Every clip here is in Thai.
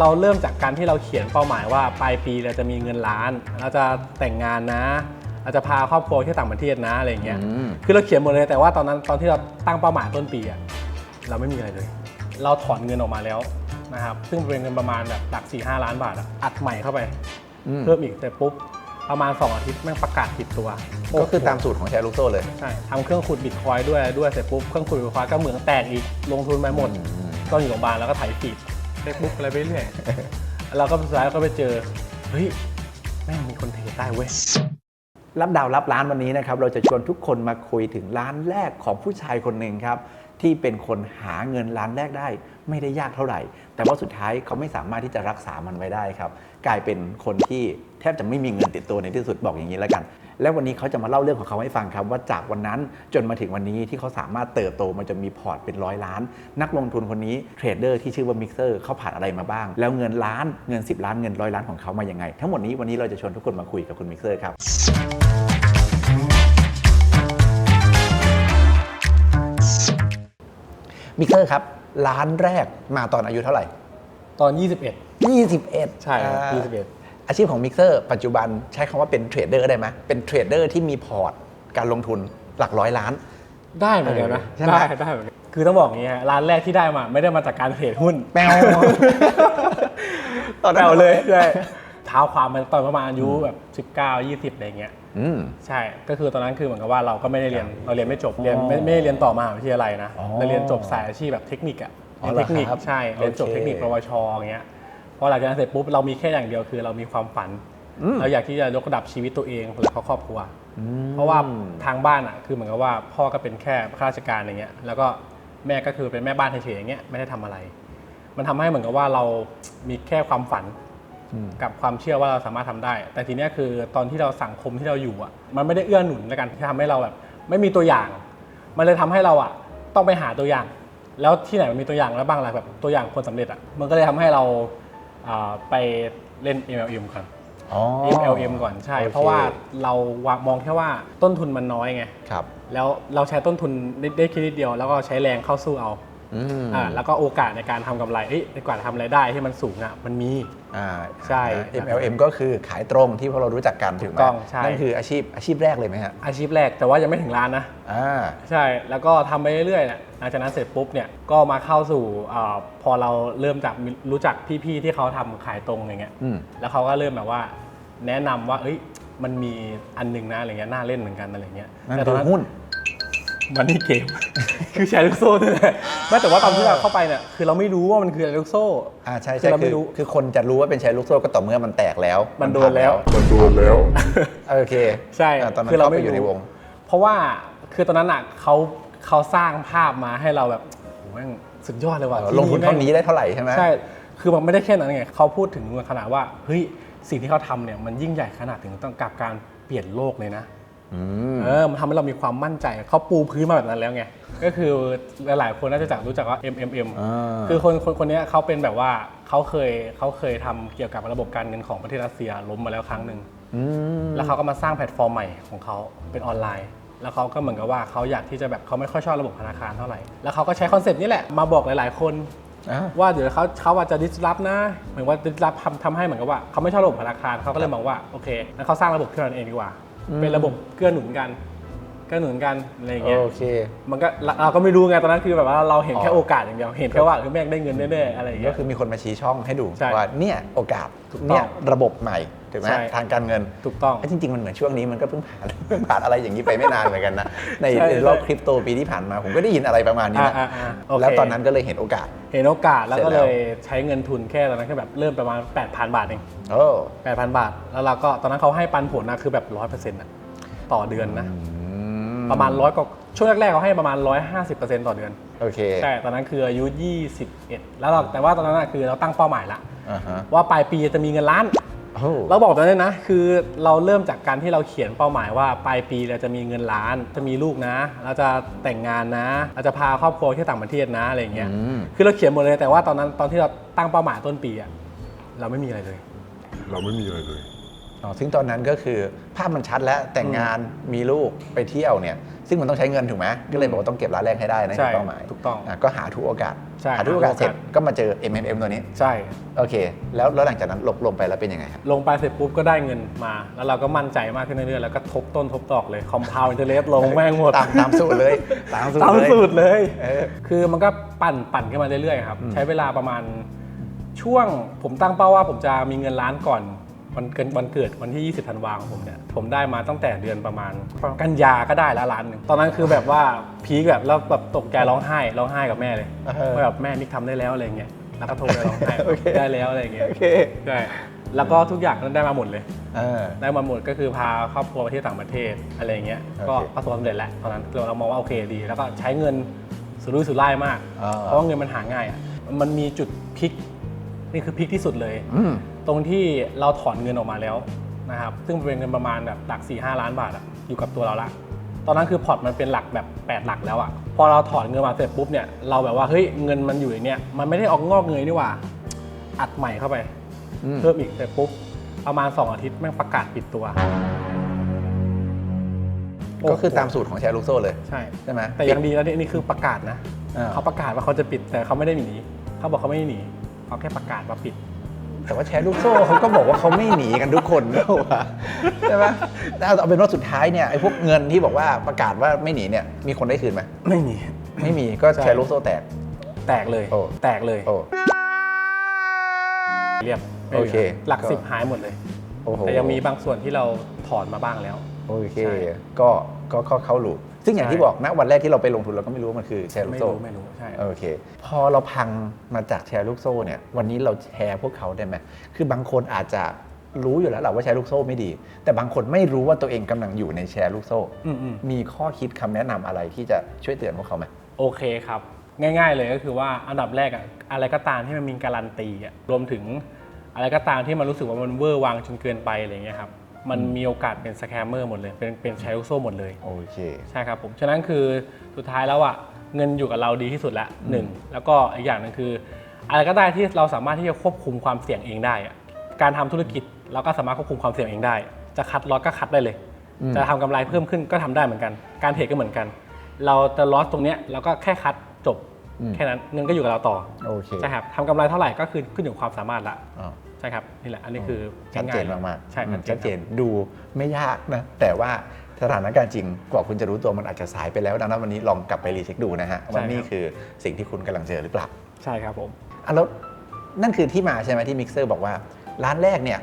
เราเริ่มจากการที่เราเขียนเป้าหมายว่าปลายปีเราจะมีเงินล้าน เราจะแต่งงานนะเราจะพาครอบครัวเที่ยวต่างประเทศนะอะไรอย่างเงี้ยอืม คือเราเขียนหมดเลยแต่ว่าตอนนั้นตอนที่เราตั้งเป้าหมายต้นปีอะเราไม่มีอะไรเลย เราถอนเงินออกมาแล้วนะครับซึ่งเป็นเงินประมาณแบบหลัก4ี่ห้าล้านบาทอะอัดใหม่เข้าไปอืมเพิ่มอีกแต่ปุ๊บประมาณ 2 อาทิตย์แม่งประกาศผิดตัวก็คือตามสูตรของแชร์ลูกโซ่เลยใช่ทำเครื่องขุดบิตคอยน์ด้วยด้วยเสร็จปุ๊บเครื่องขุดบิตคอยน์ก็เหมืองแตกอีกลงทุนไปหมด อืม ก็อยู่โรงพยาบาลแล้วก็ถ่ายฟีด เฟซบุ๊กอะไรไปเรื่อย เราก็สุดท้ายก็ไปเจอ เฮ้ย แม่งมีคนเทใต้เว้ย รับดาวรับร้านวันนี้นะครับ เราจะชวนทุกคนมาคุยถึงร้านแรกของผู้ชายคนหนึ่งครับ ที่เป็นคนหาเงินร้านแรกได้ ไม่ได้ยากเท่าไหร่ แต่ว่าสุดท้ายเขาไม่สามารถที่จะรักษามันไว้ได้ครับ กลายเป็นคนที่แทบจะไม่มีเงินติดตัวในที่สุดบอกอย่างนี้แล้วกัน และวันนี้เขาจะมาเล่าเรื่องของเขาให้ฟังครับ ว่าจากวันนั้นจนมาถึงวันนี้ที่เขาสามารถเติบโตมันจะมีพอร์ตเป็นร้อยล้าน นักลงทุนคนนี้เทรดเดอร์ที่ชื่อว่ามิกเซอร์เขาผ่านอะไรมาบ้าง แล้วเงินล้านเงิน 10 ล้านเงินร้อยล้านของเขามายังไง ทั้งหมดนี้วันนี้เราจะชวนทุกคนมาคุยกับคุณมิกเซอร์ครับมิกเซอร์ครับ ร้านแรกมาตอนอายุเท่าไหร่ ตอน 21 21ใช่ครับอ่า21 อาชีพของมิกเซอร์ปัจจุบันใช้คำว่าเป็นเทรดเดอร์ได้ไหมเป็นเทรดเดอร์ที่มีพอร์ตการลงทุนหลักร้อยล้าน ได้เหมือนกันนะเออใช่ไหม ได้ได้เหมือนกันคือต้องบอกอย่างนี้ฮะร้านแรกที่ได้มาไม่ได้มาจากการเทรดหุ้นแมวตอนนั้น แปลเลยใช่เท้าความมันตอนประมาณอายุแบบ19 20อะไรเงี้ย อืม ใช่ ก็คือตอนนั้นคือเหมือนกับว่าเราก็ไม่ได้เรียนเราเรียนไม่จบเรียนอ๋อไม่ไม่ได้เรียนต่อมหาวิทยาลัยนะอ๋อเราเรียนจบสายอาชีพแบบเทคนิคอะอ๋อเรียนเทคนิคเหรอครับใช่เรียนจบโอเค เทคนิคปวชอย่างเงี้ยพอหลังจากนั้นเสร็จปุ๊บเรามีแค่อย่างเดียวคือเรามีความฝันอืมเราอยากที่จะยกระดับชีวิตตัวเองและครอบครัวอืมเพราะว่าทางบ้านอะคือเหมือนกับว่าพ่อก็เป็นแค่ข้าราชการอย่างเงี้ยแล้วก็แม่ก็คือเป็นแม่บ้านเฉยๆอย่างเงี้ยไม่ได้ทำอะไร มันทำให้เหมือนกับว่าเรามีแค่ความฝันอืม กับความเชื่อว่าเราสามารถทำได้ แต่ทีเนี้ยคือตอนที่เราสังคมที่เราอยู่อะ มันไม่ได้เอื้อหนุนในการที่ทำให้เราแบบ ไม่มีตัวอย่าง มันเลยทำให้เราอะ ต้องไปหาตัวอย่าง แล้วที่ไหนมันมีตัวอย่างแล้วบ้างล่ะแบบตัวอย่างคนสำเร็จอะ มันก็เลยทำให้เราอ่าไปเล่น MLM ก่อนอ๋อ MLM ก่อนใช่โอคเพราะว่าเราวางมองแค่ว่าต้นทุนมันน้อยไง ครับ แล้วเราใช้ต้นทุนได้ได้แค่นิดเดียว แล้วก็ใช้แรงเข้าสู้เอา อืมอ่าแล้วก็โอกาสในการทำกำไรเอ้ยในการทำรายได้ที่มันสูงอะมันมี อ่าใช่ MLM ก็คือขายตรงที่พวกเรารู้จักกันถูกไหมถูกต้องใช่ นั่นคืออาชีพอาชีพแรกเลยไหมฮะอาชีพแรกแต่ว่ายังไม่ถึงร้านนะ อ่า ใช่ แล้วก็ทำไปเรื่อยๆเนี่ยหลังจากนั้นเสร็จปุ๊บเนี่ย ก็มาเข้าสู่อาพอเราเริ่มจากมีรู้จักพี่ๆที่เขาทำขายตรงอย่างเงี้ย อืม แล้วเขาก็เริ่มแบบว่าแนะนำว่า เอ้ย มันมีอันหนึงนะอะไรเงี้ย น่าเล่นเหมือนกันอะไรเงี้ยนั่นแต่ตคือนอนั้นหุ้น มันนี่เกม คือแชร์ลูกโซ่นี่แหละไม่แต่ว่าตอนที่เราเข้าไปเนี่ยคือเราไม่รู้ว่ามันคือแชร์ลูกโซ่ อ่าใช่คืใช่อเราคืไม่อรู้คือคนจะรู้ว่าเป็นแชร์ลูกโซ่ก็ต่อเมื่อมันแตกแล้ว มันโดนแล้ว มันโดนแล้วโอเค ใช่อ่าตอนนั้นคือเราเข้าไปไม่อยู่ในรู้วง เพราะว่าคือตอนนั้นอะเขาเขาสร้างภาพมาให้เราแบบโอ้โหแม่งสุดยอดเลยว่ะลงทุนแม่เท่านี้ได้เท่าไหร่ใช่ไหมใช่คือมันไม่ได้แค่นั้นไงเขาพูดถึงขนาดว่าเฮ้ยสิ่งที่เขาทำเนี่ยมันยิ่งใหญ่ขนาดถึงต้องกับการเปลี่ยนโลกเลยนะอืม เออมันทำให้เรามีความมั่นใจเขาปูพื้นมาแบบนั้นแล้วไงก็คือหลายๆคนน่าจะจักรู้จักว่า MMM อ่าคือคนคนคนเนี้ยเขาเป็นแบบว่าเขาเคยเขาเคยทำเกี่ยวกับระบบการเงินของประเทศรัสเซียล้มมาแล้วครั้งหนึ่งอืมแล้วเขาก็มาสร้างแพลตฟอร์มใหม่ของเขาเป็นออนไลน์ แล้วเขาก็เหมือนกับว่าเขาอยากที่จะแบบเขาไม่ค่อยชอบระบบธนาคารเท่าไหร่แล้วเขาก็ใช้คอนเซปต์นี้แหละมาบอกหลาย ๆ คนอ่าว่าเดี๋ยวเขาเขาอาจจะดิสรับนะเหมือนว่าดิสรับทำทำให้เหมือนกับว่าเขาไม่ชอบระบบธนาคารเขาก็เลยมองว่าโอเคงั้นเขาสร้างระบบขึ้นมาเองดีกว่าอืม เป็นระบบเกื้อหนุนกัน กื้อหนุนกันอะไรอย่างเงี้ยโอเค มันก็เราเราก็ไม่รู้ไงตอนนั้นคือแบบว่าเราเห็นแค่อ๋อโอกาสอย่างเดียวเห็นแค่ว่าคือแม่งได้เงินแน่ๆอะไรอย่างก็เงี้ยคือมีคนมาชี้ช่องให้ดูใช่ว่าเนี่ยโอกาสถูกต้องเนี่ยระบบใหม่ถูกไหมใช่ ทางการเงินถูกต้องจริง ๆ มันเหมือนช่วงนี้มันก็เพิ่งผ่าน เพิ่งผ่านอะไรอย่างนี้ไปไม่นานเหมือนกันนะในใช่ในรอบคริปโตปีที่ผ่านมาผมก็ได้ยินอะไรประมาณนี้นะอ่าอ่าอ่าโอเคแล้วตอนนั้นก็เลยเห็นโอกาส เห็นโอกาสแล้วก็เสร็จแล้เลว ยใช้เงินทุนแค่ตอนนั้นแค่แบบเริ่มประมาณ 8,000 บาทเองโอ้8,000 บาท แล้วเราก็ตอนนั้นเขาให้ปันผลนะคือแบบ100%นะต่อเดือนนะ ประมาณร้อยกว่าช่วงแรกๆเขาให้ประมาณ 150%ต่อเดือน โอเค ใช่ ตอนนั้นคืออายุ 21 แล้วเราแต่ว่าตอนนั้นนะคือเราตั้งเป้าหมายละอ่าฮะว่าปลายปีจะมีเงินล้าน โอ้เราบอกตอนนั้นนะ คือเราเริ่มจากการที่เราเขียนเป้าหมายว่าปลายปีเราจะมีเงินล้าน จะมีลูกนะ เราจะแต่งงานนะ เราจะพาครอบครัวเที่ยวต่างประเทศนะอะไรอย่างเงี้ย อืมคือเราเขียนหมดเลยแต่ว่าตอนนั้นตอนที่เราตั้งเป้าหมายต้นปีอะเราไม่มีอะไรเลย เราไม่มีอะไรเลยอ๋อ ซึ่งตอนนั้นก็คือภาพมันชัดแล้วแต่งงานมีลูกไปเที่ยวเนี่ยซึ่งมันต้องใช้เงินถูกไหมก็เลยบอกว่าต้องเก็บร้านแรกให้ได้นะใช่คือเป้าหมายถูกต้องะก็หาทุกโอกาสใช่หาทุกโอกาสหาทุกโอกาสเสร็จก็มาเจอ MMM ตัวนี้ใช่โอเค แล้วแล้วหลังจากนั้นลงลงไปแล้วเป็นยังไงครับลงไปเสร็จปุ๊บก็ได้เงินมา แล้วเราก็มั่นใจมากขึ้นเรื่อยๆแล้วก็ทบต้นทบดอกเลยคอมเพลอินเทอร์เน็ตลงแม่งหมดตามตามสูตรเลยตามสูตรตามเลยสูตรเลยเออคือมันก็ปั่นปั่นขึ้นมาเรื่อยๆครับอืมใช้เวลาประมาณช่วงผมตั้งเป้าว่าผมจะมีเงินล้านก่อน วันเกิดวันเกิดวันที่ 20ธันวาของผมเนี่ยผมได้มาตั้งแต่เดือนประมาณกันยาก็ได้แล้วล้านหนึ่งตอนนั้นคือแบบว่าพีคแบบแล้วแบบตกใจร้องไห้ร้องไห้กับแม่เลยเออว่าแบบแม่มิกทำได้แล้วอะไรเงี้ยแล้วก็โทรไปร้องไห้โอเคได้แล้วอะไรเงี้ยโอเคใช่แล้วก็ทุกอย่างนั้นได้มาหมดเลยเออได้มาหมดก็คือพาครอบครัวไปเที่ยวต่างประเทศอะไรเงี้ยโอเคก็ประสบความสำเร็จแหละตอนนั้นเราเรามองว่าโอเคดี แล้วก็ใช้เงินสุรุ่ยสุร่ายมากอ่าเพราะว่าเงินมันหาง่ายอะมันมีจุดพลิกนี่คือพลิกที่สุดเลยอืม ตรงที่เราถอนเงินออกมาแล้วนะครับซึ่งเป็นเงินประมาณแบบหลัก4ี่ห้าล้านบาทอะอยู่กับตัวเราละตอนนั้นคือพอร์ตมันเป็นหลักแบบ 8 หลักแล้วอะพอเราถอนเงินมาเสร็จปุ๊บเนี่ยเราแบบว่าเฮ้ยเงินมันอยู่ในเนี่ยมันไม่ได้ออกงอกเงยนี่หว่าอัดใหม่เข้าไปอืมเพิ่มอีกเสร็จปุ๊บประมาณ 2 อาทิตย์แม่งประกาศปิดตัว ก็คือตามสูตรของแชร์ลูกโซ่เลย ใช่ใช่ไหมแต่ยังดีแล้วนี่นี่คือประกาศนะอ่าเขาประกาศว่าเขาจะปิดแต่เขาไม่ได้หนีเขาบอกเขาไม่ได้หนีเขาแค่ประกาศว่าปิด แต่ว่าแชร์ลูกโซ่เขาก็บอกว่าเขาไม่หนีกันทุกคนนะวะใช่ไหมแต่เอาเป็นว่าสุดท้ายเนี่ยไอ้พวกเงินที่บอกว่าประกาศว่าไม่หนีเนี่ยมีคนได้คืนไหมไม่หนีไม่มีก็ใช่แชร์ลูกโซ่แตก แตกเลย โอ้ แตกเลย โอ้ เรียบไม่โอหลืเคหลักก็ สิบหายหมดเลย โอ้โหแต่ยังมีบางส่วนที่เราถอนมาบ้างแล้ว โอเค ใช่ ก็ก็เข้าเข้าหลูป ซึ่งอย่างใช่ที่บอกนะวันแรกที่เราไปลงทุนเราก็ไม่รู้ว่ามันคือแชร์ลูกไม่โซ่รู้ไม่รู้ใช่โอเค พอเราพังมาจากแชร์ลูกโซ่เนี่ยวันนี้เราแชร์พวกเขาได้ไหมคือบางคนอาจจะรู้อยู่แล้วแหละว่าแชร์ลูกโซ่ไม่ดี แต่บางคนไม่รู้ว่าตัวเองกำลังอยู่ในแชร์ลูกโซ่อืมอืมมีข้อคิดคำแนะนำอะไรที่จะช่วยเตือนพวกเขาไหมโอเคครับ ง่ายๆเลยก็คือว่าอันดับแรกอะอะไรก็ตามที่มันมีการันตีอะรวมถึงอะไรก็ตามที่มันรู้สึกว่ามันเวอร์วังจนเกินไปอะไรเงี้ยครับ มันมีโอกาสเป็นสแคมเมอร์หมดเลย เป็นเป็นแชร์ลูกโซ่หมดเลยโอเคใช่ครับผมฉะนั้นคือสุดท้ายแล้วอะเงินอยู่กับเราดีที่สุดละหนึ่งแล้วก็อีกอย่างหนึงคือ อะไรก็ได้ที่เราสามารถที่จะควบคุมความเสี่ยงเองได้อะการทำธุรกิจเราก็สามารถควบคุมความเสี่ยงเองได้ จะคัดลอสก็คัดได้เลย อืม จะทำกำไรเพิ่มขึ้นก็ทำได้เหมือนกัน การเทรดก็เหมือนกัน เราจะลอสตรงเนี้ยเราก็แค่คัดจบ แค่นั้นเงินก็อยู่กับเราต่อโอเค ใช่ครับทำกำไรเท่าไหร่ก็คือขึ้นอยู่กับความสามารถละอ๋อใช่ครับนี่แหละอันนี้คือชัดเจนง่ยๆมากๆใช่อืมชัชัดดเจเจนนดูไม่ยากนะ แต่ว่าสถานการณ์จริงกว่าคุณจะรู้ตัวมันอาจจะสายไปแล้วดังนั้นวันนี้ลองกลับไปรีเช็คดูนะฮะว่านี่คือสิ่งที่คุณกำลังเจอหรือเปล่า ใช่ครับผมอะแล้วนั่นคือที่มาใช่ไหมที่มิกเซอร์บอกว่า ร้านแรกเนี่ย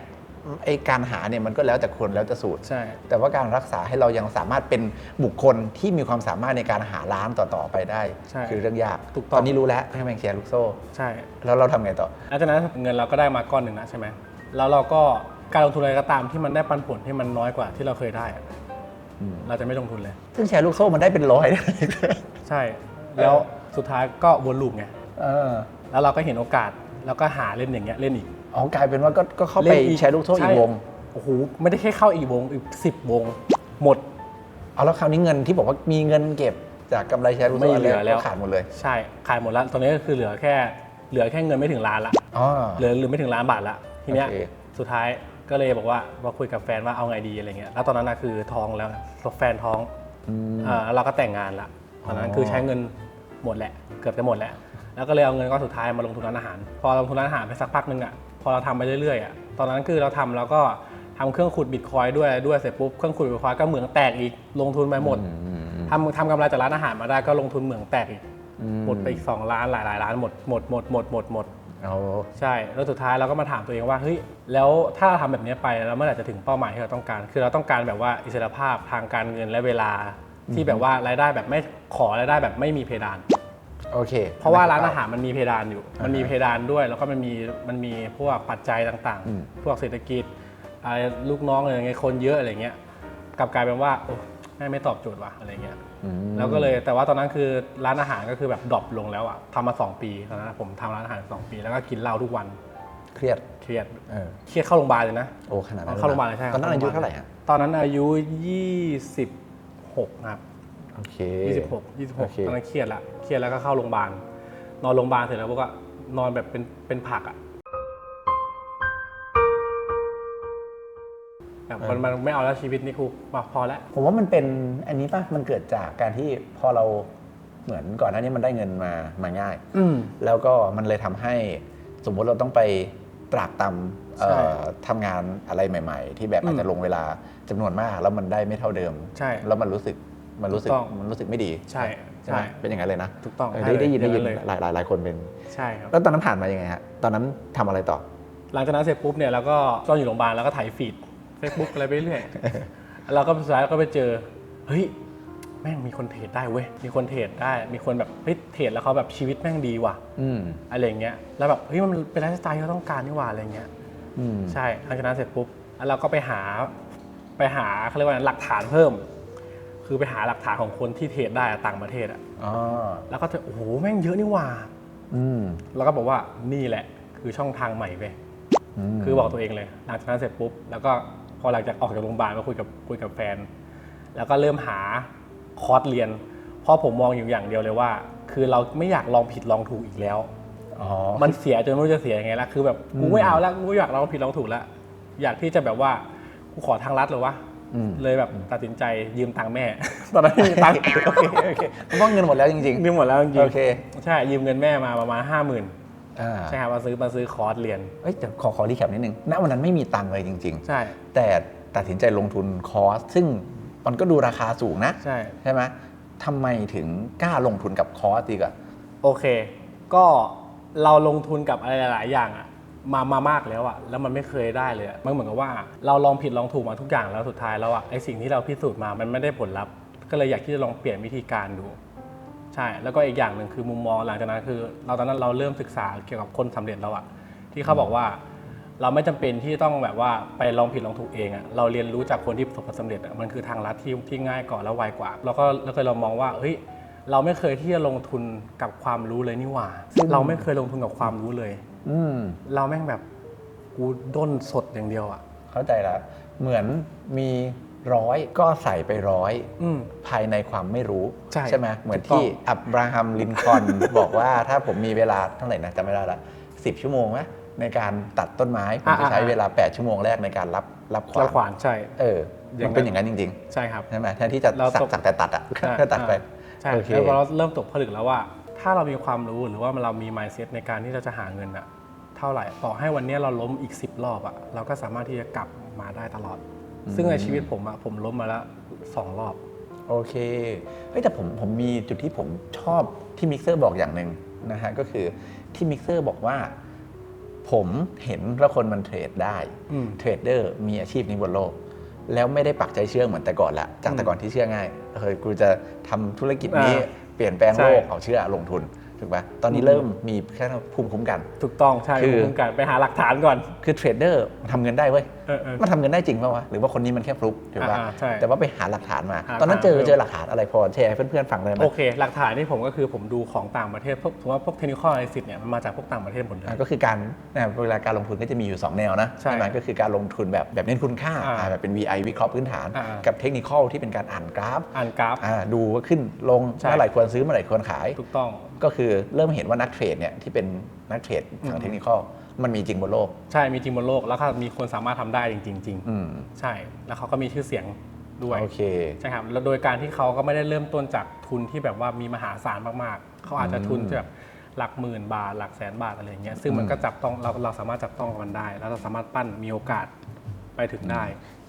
ไอการหาเนี่ยมันก็แล้วแต่คนแล้วแต่สูตร ใช่ แต่ว่าการรักษาให้เรายังสามารถเป็นบุคคลที่มีความสามารถในการหาร้านต่อๆไปได้ ใช่คือเรื่องยากถูกต้อง ตอนนี้รู้แล้วให้แมงแชร์ลูกโซ่ ใช่แล้วเราทำไงต่อ หลังจากนั้นเงินเราก็ได้มาก้อนหนึ่งแล้วใช่ไหมแล้วเราก็การลงทุนอะไรก็ตามที่มันได้ปันผลที่มันน้อยกว่าที่เราเคยได้อะอืม เราจะไม่ลงทุนเลย ซึ่งแชร์ลูกโซ่มันได้เป็นร้อย ใช่ แล้วสุดท้ายก็วนลูปไง เออ แล้วเราก็เห็นโอกาสแล้วก็หาเล่นอย่างเงี้ยเล่นอีก อ๋อกลายเป็นว่าก็ก็เข้าไปเล่นแชร์ลูกโซ่อีกวง ใช่โอ้โหไม่ได้แค่เข้าอีกวงอีกสิบวง หมด เอาแล้วคราวนี้เงินที่บอกว่ามีเงินเก็บจากกำไรแชร์ลูกโซ่ไม่เหลือแล้ว ก็ขาดหมดเลยใช่ขายหมดแล้วตอนนี้ก็คือเหลือแค่เหลือแค่เงินไม่ถึงล้านละอ๋อ เหลือเหลือไม่ถึงล้านบาทละทีเนี้ยโอเค สุดท้ายก็เลยบอกว่ามาคุยกับแฟนว่าเอาไงดีอะไรเงี้ยแล้วตอนนั้นนะคือท้องแล้วแฟนท้องอืม อ่าแล้วเราก็แต่งงานละตอนนั้นอ๋อคือใช้เงินหมดแหละเกือบจะหมดแหละแล้วก็เลยเอาเงินก้อนสุดท้ายมาลงทุนร้านอาหาร พอลงทุนร้านอาหารไปสักพักหนึงอะพ อเราทำไปเรื่อยๆอะตอนนั้นคือเราทำแล้วก็ทำเครื่องขุดบิตคอยด้วยด้วยเสร็จปุ๊บเครื่องขุดบิตคอยก็เหมืองแตกอีกลงทุนไปหมดอืมอืมทำทำกำไรจากร้านอาหารมาได้ก็ลงทุนเหมืองแตกอีกอืหมดไปอีกสองล้านหลายหลายๆล้านหมดหมดหมดหมดหมดหมดเอาใช่แล้วสุดท้ายเราก็มาถามตัวเองว่าเฮ้ยแล้วถ้าเราทำแบบนี้ไปแล้วเมื่อไหร่จะถึงเป้าหมายที่เราต้องการ คือเราต้องการแบบว่าอิสรภาพทางการเงินและเวลาที่แบบว่ารายได้แบบไม่ขอรายได้แบบไม่มีเพดาน โอเค เพราะว่าร้านอาหารมันมีเพดานอยู่อ่าฮะมันมีเพดานด้วย แล้วก็มันมีมันมีพวกปัจจัยต่างอืม ๆ พวกเศรษฐกิจอะไรลูกน้องอะไรเงี้ยคนเยอะอะไรเงี้ยกลับกลายเป็นว่าโอ้แม่งไม่ตอบโจทย์ว่ะอะไรเงี้ยอืมแล้วก็เลยแต่ว่าตอนนั้นคือร้านอาหารก็คือแบบดรอปลงแล้วอะทำมาสองปีตอนนั้นผมทำร้านอาหารสองปี แล้วก็กินเหล้าทุกวันเครียดเครียดเออเครียดเข้าโรงพยาบาลเลยนะ โอ้ขนาดนั้นเข้าโรงพยาบาลเลยใช่ตอนนั้นอายุเข้าโรงพยาบาลเท่าไหร่ฮะตอนนั้นอายุ 26 ครับ โอเค 26 โอเค 26ตอนนั้นเครียดละ เครียดแล้วก็เข้าโรงพยาบาลนอนโรงพยาบาลเสร็จแล้วพวกก็นอนแบบเป็นเป็นผักอะแบบมันมันไม่เอาแล้วชีวิตนี่ครูมาพอแล้ว ผมว่ามันเป็นอันนี้ป่ะ มันเกิดจากการที่พอเราเหมือนก่อนหน้านี้มันได้เงินมามาง่าย อืม แล้วก็มันเลยทำให้สมมุติเราต้องไปตรากตำเอ่อใช่ทำงานอะไรใหม่ ๆ ที่แบบอืมอาจจะลงเวลาจำนวนมาก แล้วมันได้ไม่เท่าเดิม ใช่แล้วมันรู้สึกมันรู้สึกถูกต้อง มันรู้สึกไม่ดี ใช่ใช่ไหมใช่เป็นอย่างนั้นเลยนะถูกต้องเออใช่ได้ได้ยินได้ยินเลย หลายหลายหลายคนเป็น ใช่ครับ แล้วตอนนั้นผ่านมายังไงฮะตอนนั้นทำอะไรต่อ หลังจากนั้นเสร็จปุ๊บเนี่ยเราก็ตอนอยู่โรงพยาบาลแล้วก็ถ่ายฟีดเฟซบุ๊กอะไรไปเรื่อย เราก็สุดท้ายก็ไปเจอ เฮ้ย แม่งมีคนเทรดได้เว้ย มีคนเทรดได้ มีคนแบบเฮ้ยเทรดแล้วเขาแบบชีวิตแม่งดีว่ะ อืมอะไรอย่างเงี้ย แล้วแบบเฮ้ยมันเป็นไลฟ์สไตล์ที่เราต้องการนี่หว่าอะไรเงี้ย อืมใช่หลังจากนั้นเสร็จปุ๊บแล้วเราก็ไปหาไปหาเขาเรียกว่าหลักฐานเพิ่ม คือไปหาหลักฐานของคนที่เทรดได้อะต่างประเทศอะอ๋อแล้วก็จะโอ้โหแม่งเยอะนี่หว่า อืมแล้วก็บอกว่านี่แหละ คือช่องทางใหม่เว้ย มคือบอกตัวเองเลย หลังจากนั้นเสร็จปุ๊บ แล้วก็พอหลังจากออกจากโรงพยาบาลก็คุยกับคุยกับแฟน แล้วก็เริ่มหาคอร์สเรียน เพราะผมมองอยู่อย่างเดียวเลยว่า คือเราไม่อยากลองผิดลองถูกอีกแล้ว อ๋อ มันเสียจนไม่รู้จะเสียยังไงละคือแบบกูไม่เอาแล้วกูไม่อยากลองผิดลองถูกแล้วอยากที่จะแบบว่ากูขอทางลัดเลยวะ อืมเลยแบบตัดสินใจยืมตังค์แม่ ตอนนั้นไม่มีตังค์โอเคโอเคเพราะว่าเงินหมดแล้วจริงยืมหมดแล้วจริงโอเคๆใช่ยืมเงินแม่มาประมาณห้าหมื่นๆอ่าใช่ครับมาซื้อมาซื้อคอร์สเรียนเอ้ยแต่ขอขอรีแคปนิดนึง ณ วันนั้นไม่มีตังค์เลยจริง ใช่ๆ แต่ตัดสินใจลงทุนคอร์ส ซึ่งมันก็ดูราคาสูงนะ ใช่ ใช่ไหมทำไมถึงกล้าลงทุนกับคอร์สดีกว่า โอเค ก็เราลงทุนกับอะไรหลาย ๆ อย่างอะ มามามากแล้วอะแล้วมันไม่เคยได้เลยอะมันเหมือนกับว่าเราลองผิดลองถูกมาทุกอย่างแล้วสุดท้ายแล้วอะไอสิ่งที่เราพิสูจน์มามันไม่ได้ผลลัพธ์ก็เลยอยากที่จะลองเปลี่ยนวิธีการดูใช่แล้วก็อีกอย่างหนึ่งคือมุมมองหลังจากนั้นคือ เราตอนนั้นเราเริ่มศึกษาเกี่ยวกับคนสำเร็จแล้วอะที่เขาบอกว่า เราไม่จำเป็นที่ต้องแบบว่าไปลองผิดลองถูกเองอะเราเรียนรู้จากคนที่ประสบความสำเร็จอะมันคือทางลัดที่ที่ง่ายกว่าและไวกว่า แล้วก็แล้วก็เรามองว่าเฮ้ยเราไม่เคยที่จะลงทุนกับความรู้เลยนี่หว่า เราไม่เคยลงทุนกับความรู้เลย อืมเราแม่งแบบกูด้นสดอย่างเดียวอะเข้าใจแล้วเหมือนมีร้อยก็ใส่ไปร้อยอืม ภายในความไม่รู้ใช่ไหมเหมือนถูกต้อง ที่อับราฮัมลินคอล์น บอกว่าถ้าผมมีเวลาเท่าไหร่นะจำไม่ได้ละสิบชั่วโมงไหมในการตัดต้นไม้ผมจะใช้เวลา 8 ชั่วโมงแรกในการรับรับขวาเรานขวานใช่ เอออย่างนั้นมันเป็นอย่างนั้นจริงใช่ครับ ๆใช่ไหมแทนที่จะเราสักตกสักแต่ตัดอะใช่ ก็ตัดไป ใช่โอเค แล้วพอเราเริ่มตกผลึกแล้วว่า ถ้าเรามีความรู้หรือว่าเรามี mindset ในการที่เราจะหาเงินอะเท่าไหร่ ต่อให้วันนี้เราล้มอีก 10 รอบอะเราก็สามารถที่จะกลับมาได้ตลอด ซึ่งในชีวิตผมอะผมล้มมาแล้วสองรอบ โอเคเฮ้ยแต่ผมผมมีจุดที่ผมชอบที่มิกเซอร์บอกอย่างหนึ่งนะฮะก็คือที่มิกเซอร์บอกว่า ผมเห็นว่าคนมันเทรดได้อืม เทรดเดอร์มีอาชีพนี้บนโลก แล้วไม่ได้ปักใจเชื่อเหมือนแต่ก่อนละจากแต่ก่อนที่เชื่อง่ายเฮ้ยกูจะทำธุรกิจนี้ อ่า เปลี่ยนแปลงโลกใช่เอาเชื่อลงทุน ถูกปะตอนนี้เริ่มมีแค่ภูมิคุ้มกัน ถูกต้องใช่คือผมกันไปหาหลักฐานก่อน คือเทรดเดอร์ทำเงินได้เว้ยเออเออมันทำเงินได้จริงป่าวะหรือว่าคนนี้มันแค่ฟลุกถูกปะอ่าใช่แต่ว่าไปหาหลักฐานมาหาตอนนั้นเจอหลักฐานเจอหลักฐานอะไรพอแชร์ให้เพื่อนๆฟังได้ไหมโอเค หลักฐานที่ผมก็คือผมดูของต่างประเทศพวกถือว่าพวกเทคนิคอลไอซิสเนี่ยมันมาจากพวกต่างประเทศหมดเลยอ่าก็คือการนะเวลาการลงทุนก็จะมีอยู่ 2 แนวนะใช่ไหมก็คือการลงทุนแบบแบบเน้นคุณค่าอ่าอ่าแบบเป็น VI วิเคราะห์พื้นฐานอ่ากับเทคนิคอลที่เป็นการอ่านกราฟอ่านกราฟอ่าดูว่าขึ้นลงใช่เมื่อไหร่ควรซื้อเมื่อไหร่ควรขายถูกต้อง ก็คือเริ่มเห็นว่านักเทรดเนี่ยที่เป็นนักเทรดทางเทคนิคอลมันมีจริงบนโลก ใช่มีจริงบนโลกแล้วก็มีคนสามารถทำได้จริงๆจริงอืมใช่แล้วเขาก็มีชื่อเสียงด้วยโอเคใช่ครับแล้วโดยการที่เขาก็ไม่ได้เริ่มต้นจากทุนที่แบบว่ามีมหาศาลมากๆ เขาอาจจะทุนแบบหลักหมื่นบาท หลักแสนบาทอะไรอย่างเงี้ยซึ่งมันก็จับต้องเราเราสามารถจับต้องกับมันได้ แล้วเราสามารถปั้นมีโอกาสไปถึงได้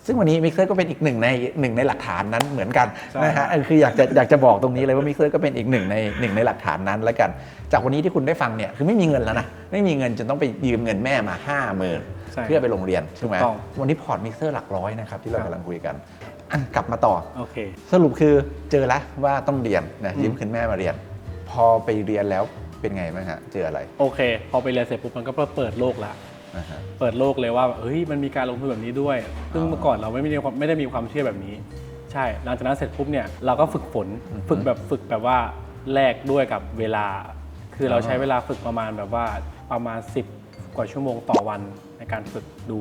ซึ่งวันนี้มิกเซอร์ก็เป็นอีกหนึ่งในหนึ่งในหลักฐานนั้นเหมือนกันใช่นะฮะเออคืออยากจะอยากจะบอกตรงนี้เลยว่ามิกเซอร์ก็เป็นอีกหนึ่งในหนึ่งในหลักฐานนั้นแล้วกัน จากวันนี้ที่คุณได้ฟังเนี่ยคือไม่มีเงินแล้วนะไม่มีเงินจนต้องไปยืมเงินแม่มาห้าหมื่นใช่เพื่อไปโรงเรียนใช่ไหมถูกต้องวันนี้พอร์ตมิกเซอร์หลักร้อยนะครับที่เราครับกำลังคุยกันอะกลับมาต่อโอเคสรุปคือเจอแล้วว่าต้องเรียนนะอืมยืมเงินแม่มาเรียน พอไปเรียนแล้วเป็นไงบ้างฮะเจออะไร โอเค พอไปเรียนเสร็จปุ๊บมันก็เปิดโลกละอ่าฮะ เปิดโลกเลยว่าเฮ้ยมันมีการลงทุนแบบนี้ด้วย ซึ่งอ๋อเมื่อก่อนเราไม่มีความไม่ได้มีความเชื่อแบบนี้ ใช่หลังจากนั้นเสร็จปุ๊บเนี่ยเราก็ฝึกฝนฝึกแบบฝึกแบบว่าแลกด้วยกับเวลา คือเราอ๋อใช้เวลาฝึกประมาณแบบว่าประมาณ 10 กว่าชั่วโมงต่อวันในการฝึกดู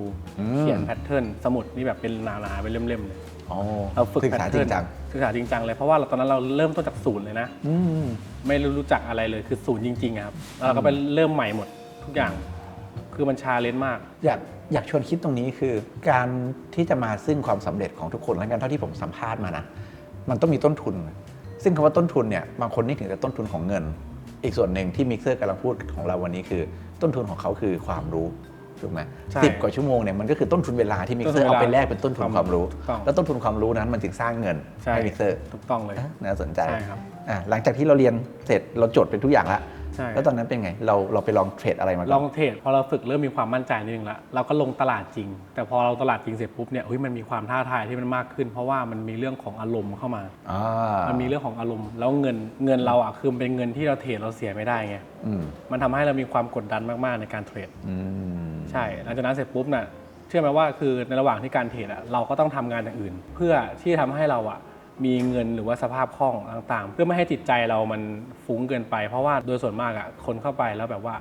เขียนแพทเทิร์นสมุดนี่แบบเป็นหนาๆเป็นเล่มๆเลยอ๋อเราฝึกศึกษาแพทจเทิริร์นงจังศึกษาจริงจังเลยเพราะว่าเราตอนนั้นเราเริ่มต้นจากศูนย์เลยนะอืมไม่รู้จักอะไรเลยคือศูนย์จริงๆอะครับแล้วเราก็ไปเริ่มใหม่หมดทุกอย่าง คือมันชาเลนจ์มาก อยากอยากชวนคิดตรงนี้คือ การที่จะมาซึ่งความสำเร็จของทุกคนแล้วกันเท่าที่ผมสัมภาษณ์มานะมันต้องมีต้นทุน ซึ่งคำว่าต้นทุนเนี่ยบางคนนึกถึงแต่ต้นทุนของเงิน อีกส่วนหนึ่งที่มิกเซอร์กำลังพูดของเราวันนี้คือ ต้นทุนของเขาคือความรู้ถูกไหมใช่สิบกว่าชั่วโมงเนี่ยมันก็คือต้นทุนเวลาที่มิกเซอต้นทุร์นเวเอาลาไปแลกเป็นต้นทุนความรู้ถูกต้องแล้วต้นทุนความรู้นั้นมันจึงสร้างเงินใช่ให้มิกเซอร์ถูกต้องเลยอะน่าสนใจใช่ครับอะหลังจากที่เราเรียนเสร็จเราจดเป็นทุกอย่างแล้ว ใช่ แล้วตอนนั้นเป็นไง เราเราไปลองเทรดอะไรมาลก่ออนงเทรดพอเราฝึกเริ่มมีความมั่นใจนิดนึงละเราก็ลงตลาดจริง แต่พอเราตลาดจริงเสร็จปุ๊บเนี่ยเฮ้ยมันมีความท้าทายที่มันมากขึ้น เพราะว่ามันมีเรื่องของอารมณ์เข้ามา อ่ามันมีเรื่องของอารมณ์ แล้วเงินเงินเราอะคือมันเป็นเงินที่เราเทรดเราเสียไม่ได้ไงอืมมันทำให้เรามีความกดดันมากๆในการเทรด อืม ใช่หลังจากนั้นเสร็จปุ๊บน่ะ เชื่อไหมว่าคือในระหว่างที่การเทรดอะเราก็ต้องทำงานอย่างอื่น เพื่อที่ทำให้เราอะ มีเงินหรือว่าสภาพคล่องต่างๆ เพื่อไม่ให้จิตใจเรามันฟุ้งเกินไป เพราะว่าโดยส่วนมากอะคนเข้าไปแล้วแบบว่า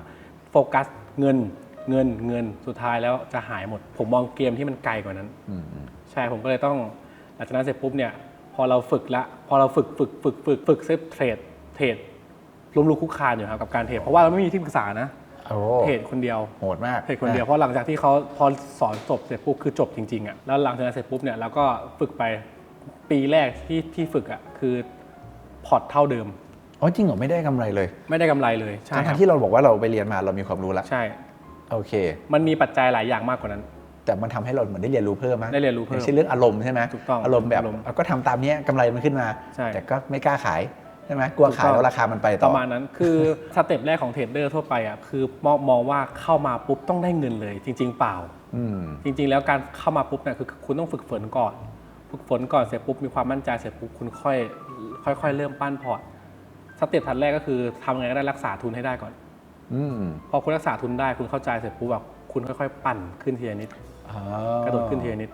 โฟกัสเงินเงินเงินสุดท้ายแล้วจะหายหมด ผมมองเกมที่มันไกลกว่านั้น อืมอืมใช่ผมก็เลยต้องหลังจากนั้นเสร็จปุ๊บเนี่ยพอเราฝึกละพอเราฝึกฝึกฝึกฝึกฝึกเซฟเทรดเทรดล้มลุกคลุกคลานอยู่ครับกับการเทรดเพราะว่าเราไม่มีที่ปรึกษานะโอ้เทรดคนเดียวโหดมากเทรดคนเดียวเพราะหลังจากที่เขาพอสอนจบเสร็จปุ๊บคือจบจริงๆอะแล้วหลังจากนั้นเสร็จปุ๊บเนี่ยเราก็ฝึกไป ปีแรกที่ที่ฝึกอะคือพอร์ตเท่าเดิม อ๋อจริงเหรอไม่ได้กำไรเลยไม่ได้กำไรเลยใช่คทั้รับงๆที่เราบอกว่าเราไปเรียนมาเรามีความรู้แล้วใช่ โอเค มันมีปัจจัยหลายอย่างมากกว่านั้น แต่มันทำให้เราเหมือนได้เรียนรู้เพิ่มมั้ยได้เรียนรู้เพิ่มอย่างเช่นเรื่องอารมณ์ใช่ไหมถูกต้องอารมณ์แบบอารมณ์เอาก็ทำตามเนี้ยกำไรมันขึ้นมา ใช่แต่ก็ไม่กล้าขายใช่ไหมกลัวขายถูกต้อง แล้วราคามันไปปต่อระมาณนั้นคือ สเต็ปแรกของเทรดเดอร์ทั่วไปอะคือมองมองว่าเข้ามาปุ๊บต้องได้เงินเลย จริง ๆ เปล่า อืม จริง ๆ แล้วการเข้ามาปุ๊บเนี่ยคือคุณต้องฝึกฝนก่อน ฝึกฝนก่อนเสร็จปุ๊บมีความมั่นใจเสร็จปุ๊บคุณค่อยค่อย ๆ เริ่มปั้นพอร์ตสเต็ปถัดแรกก็คือทำยังไงก็ได้รักษาทุนให้ได้ก่อนอืมพอคุณรักษาทุนได้คุณเข้าใจเสร็จปุ๊บแบบคุณค่อย ๆ ปั่นขึ้นทีละนิดอ๋อกระโดดขึ้นทีละนิด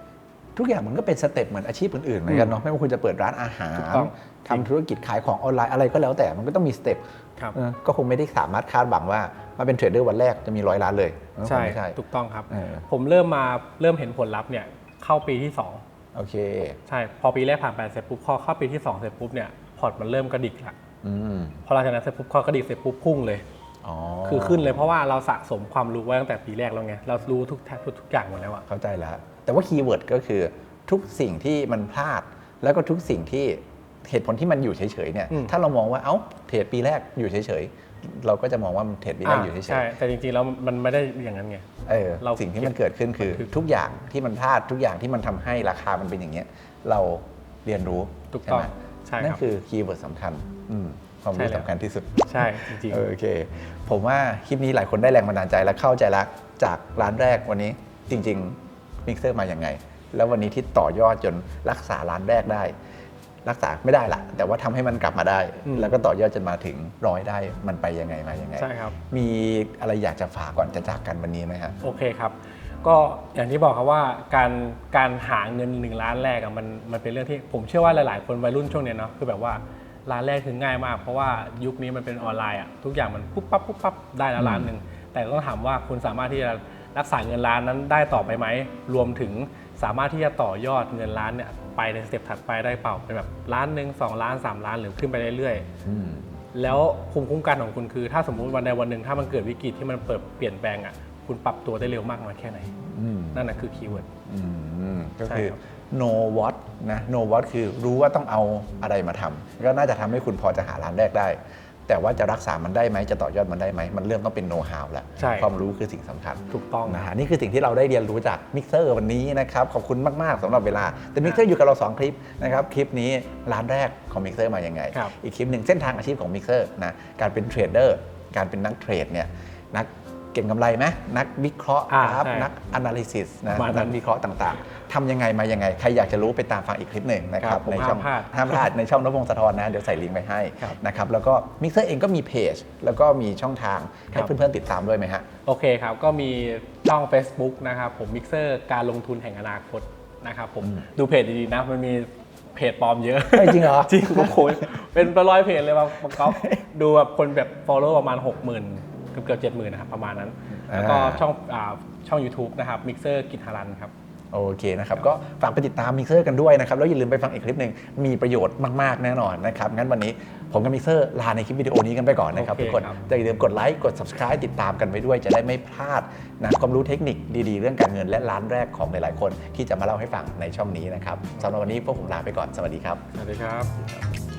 ทุกอย่างมันก็เป็นสเต็ปเหมือนอาชีพอื่นๆเหมือนกันเนาะไม่ว่าคุณจะเปิดร้านอาหารถูกต้องทำธุรกิจขายของออนไลน์อะไรก็แล้วแต่มันก็ต้องมีสเต็ปครับเออก็คงไม่ได้สามารถคาดหวังว่ามาเป็นเทรดเดอร์วันแรกจะมีร้อยล้านเลยมันก็คใช่งไม่ใช่ถูกต้องครับเออผมเริ่มมาเริ่มเห็นผลลัพธ์เนี่ยเข้าปีที่สอง โอเค ใช่ พอปีแรกผ่านไปเสร็จปุ๊บพอเข้าปีที่สองเสร็จปุ๊บเนี่ยพอร์ตมันเริ่มกระดิกละอืมพอหลังจากนั้นเสร็จปุ๊บพอกระดิกเสร็จปุ๊บพุ่งเลย อ๋อคือขึ้นเลยเพราะว่าเราสะสมความรู้ไว้ตั้งแต่ปีแรกแล้วไง เรารู้ทุกแทบทุกอย่างหมดแล้วอะเข้าใจแล้ว แต่ว่าคีย์เวิร์ดก็คือทุกสิ่งที่มันพลาด แล้วก็ทุกสิ่งที่เหตุผลที่มันอยู่เฉยๆเนี่ยอืมถ้าเรามองว่าเอ้าเทรดปีแรกอยู่เฉยๆ เราก็จะมองว่ามันเทรดปีแรกอยู่เฉใช่ยแต่จริงๆแล้วมันไม่ได้อย่างนั้นไงๆเออเราสิ่งที่มันเกิดขึ้นคือคือทุกอย่างที่มันพลาดทุกอย่างที่มันทำให้ราคามันเป็นอย่างเงี้ย เราเรียนรู้ถูกต้องไหมใช่นั่คนรับคือคีย์เวิร์ดสำคัญอืมความรู้ใช่แล้วสำคัญที่สุด ใช่จริงเออโอเค ผมว่าคลิปนี้หลายคนได้แรงบันดาลใจและเข้าใจละจากร้านแรกวันนี้จริงๆมิกเซอร์มาอย่างไง แล้ววันนี้ที่ต่อยอดจนรักษาร้านแรกได้ รักษาไม่ได้ละแต่ว่าทำให้มันกลับมาได้อืมแล้วก็ต่อยอดจนมาถึงร้อยได้มันไปยังไงมายังไงใช่ครับมีอะไรอยากจะฝากก่อนจะจากกันวันนี้ไหมฮะโอเคครับ ก็อย่างที่บอกครับว่าการการหาเงินหนึ่งล้านแรกอะมันมันเป็นเรื่องที่ผมเชื่อว่าหลาย ๆ คนวัยรุ่นช่วงเนี้ยเนาะคือแบบว่าร้านแรกคือง่ายมาก เพราะว่ายุคนี้มันเป็นออนไลน์อะทุกอย่างมันปุ๊บปั๊บปุ๊บปั๊บได้แล้วล้านหนึ่งแต่ต้องถามว่าคุณสามารถที่จะรักษาเงินล้านนั้นได้ต่อไปไหมรวมถึงสามารถที่จะต่อยอดเงินล้านเนี่ย ไปในสเต็ปถัดไปได้เปล่าเป็นแบบล้านหนึ่งสองล้านสามล้านหรือขึ้นไปเรื่อยๆอืมแล้วภูมิคุ้มกันของคุณคือ ถ้าสมมุติวันใดวันหนึ่งถ้ามันเกิดวิกฤตที่มันเปิดเปลี่ยนแปลงอะคุณปรับตัวได้เร็วมากน้อยแค่ไหน อืม นั่นแหะคือคีย์เวิร์ด อืมก็ใช่คือครับ know what นะ know what คือรู้ว่าต้องเอาอะไรมาทำก็น่าจะทำให้คุณพอจะหาร้านแรกได้ แต่ว่าจะรักษามันได้ไหมจะต่อยอดมันได้ไหมมันเริ่มต้องเป็น know how แล้วใช่ ความรู้คือสิ่งสำคัญ ถูกต้องนะฮะนี่คือสิ่งที่เราได้เรียนรู้จากมิกเซอร์วันนี้นะครับขอบคุณมากๆสำหรับเวลา แต่มิกเซอร์อยู่กับเรา 2 คลิปนะครับคลิปนี้ร้านแรกของมิกเซอร์มาอย่างไง ครับอีกคลิปหนึ่งเส้นทางอาชีพของมิกเซอร์นะการเป็นเทรดเดอร์การเป็นนักเทรดเนี่ยนัก เก่งกำไรไหมนักวิเคราะห์อ่าครับใช่นัก analysis นะประมาณนั้นนักวิเคราะห์ต่างๆทำยังไงมายังไง ใครอยากจะรู้ไปตามฟังอีกคลิปหนึ่งนะคครัรับบผมในช่องห้ามพลาดห้ามพลาดในช่องนพงศธรนะ เดี๋ยวใส่ลิงก์ไว้ให้ครับนะครับแล้วก็มิกเซอร์เองก็มีเพจแล้วก็มีช่องทางให้ครับ เพื่อนๆติดตามด้วยไหมฮะ โอเคครับ ก็มีช่อง Facebook นะครับ ผมมิกเซอร์การลงทุนแห่งอนาคตนะครับผมอืมดูเพจดีๆนะ มันมีเพจปลอมเยอะ เฮ้ยจริงเหรอ จริงโอ้โหเป็นร้อยเพจเลยมามาก๊อปดูแบบคนแบบ follow ประมาณ 60,000 เกือบเกือบเจ็ดหมื่นนะครับประมาณนั้น แล้วก็อ่าช่องอ่าช่อง YouTube นะครับมิกเซอร์กิจฮารันครับโอเคนะครับก็ฝากไปติดตามมิกเซอร์กันด้วยนะครับแล้วอย่าลืมไปฟังอีกคลิปหนึ่งมีประโยชน์มากๆแน่นอนนะครับงั้นวันนี้ผมกับมิกเซอร์ลาในคลิปวิดีโอนี้กันไปก่อนนะครับโอเคทุกคนครับแต่อย่าลืมกดไลค์กด subscribe ติดตามกันไว้ด้วย จะได้ไม่พลาดนะความรู้เทคนิคดีๆ เรื่องการเงินและร้านแรกของหลายๆคนที่จะมาเล่าให้ฟังในช่องนี้นะครับสำหรับวันนี้พวกผมลาไปก่อนสวัสดีครับสวัสดีครับ